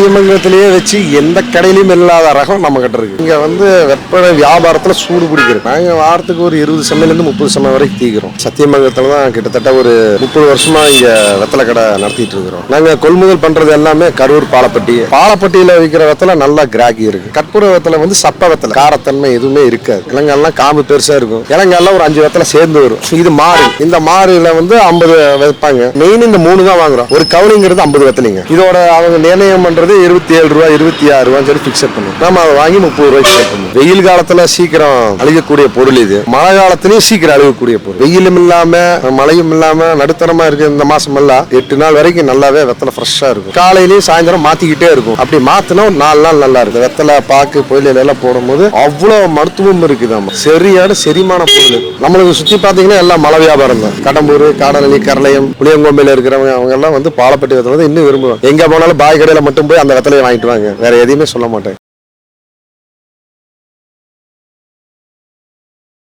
சத்தியமங்கலத்திலேயே வச்சு எந்த கடையிலையும் இல்லாத ரகம் நம்ம கிட்ட இருக்கு. இங்க வந்து வெப்ப வியாபாரத்துல சூடு பிடிக்கிறது. நாங்க வாரத்துக்கு ஒரு இருபது செம்மையில இருந்து முப்பது செம்மை வரைக்கும் தீக்கிறோம். சத்தியமங்கலத்துல தான் கிட்டத்தட்ட ஒரு முப்பது வருஷமா இங்க வெத்தலை கடை நடத்திட்டு இருக்கிறோம். நாங்க கொள்முதல் பண்றது எல்லாமே கரூர் பாலப்பட்டி. பாலப்பட்டியில விற்கிற வெத்தலை நல்லா கிராக்கி இருக்கு. கற்பூர வெத்தலை வந்து சப்ப வெத்தலை. காரத்தன்மை எதுவுமே இருக்காது. இலங்கெல்லாம் காம்பு பெருசா இருக்கும். இலங்கெல்லாம் ஒரு அஞ்சு வெத்தலை சேர்ந்து வரும். இது மாறு இந்த மாறுல வந்து ஐம்பது வைப்பாங்க. மெயின் இந்த மூணு தான் வாங்குறோம். ஒரு கவுனிங்கிறது ஐம்பது வெத்தலைங்க. இதோட அவங்க நிர்ணயம் பண்றது இருபத்தி ஏழு ரூபா இருபத்தி ஆறு ரூபான்னு சொல்லி ஃபிக்ஸட் பண்ணுவோம். நம்ம அதை வாங்கி முப்பது ரூபாய்க்கு சேல் பண்ணுவோம். வெயில் காலத்துல சீக்கிரம் அழுகக்கூடிய பொருள் இது. மழை காலத்துலேயும் சீக்கிரம் அழுகக்கூடிய பொருள். வெயிலும் இல்லாம மழையும் இல்லாம நடுத்தரமா இருக்கு இந்த மாசம் எல்லாம் எட்டு நாள் வரைக்கும் நல்லாவே வெத்தலை ஃப்ரெஷ்ஷா இருக்கும். காலையிலயும் சாயந்தரம் மாத்திக்கிட்டே இருக்கும். அப்படி மாத்தினா ஒரு நாலு நாள் நல்லா இருக்கும். வெத்தலை பாக்கு புயல் எல்லாம் போடும்போது அவ்வளவு மருத்துவம் இருக்குது நம்ம. சரியான செரிமான பொருள் நம்மளுக்கு சுத்தி பாத்தீங்கன்னா எல்லாம் மழை வியாபாரம் தான். கடம்பூர் காடநல்லி கரளையம் புளியங்கோம்பையில் இருக்கிறவங்க அவங்க எல்லாம் வந்து பாலப்பட்டி வெத்தலை இன்னும் விரும்புவாங்க. எங்க போனாலும் பாய் கடையில மட்டும் போய் அந்த வெத்தலையை வாங்கிட்டு வாங்க. வேற எதையுமே சொல்ல மாட்டேன்.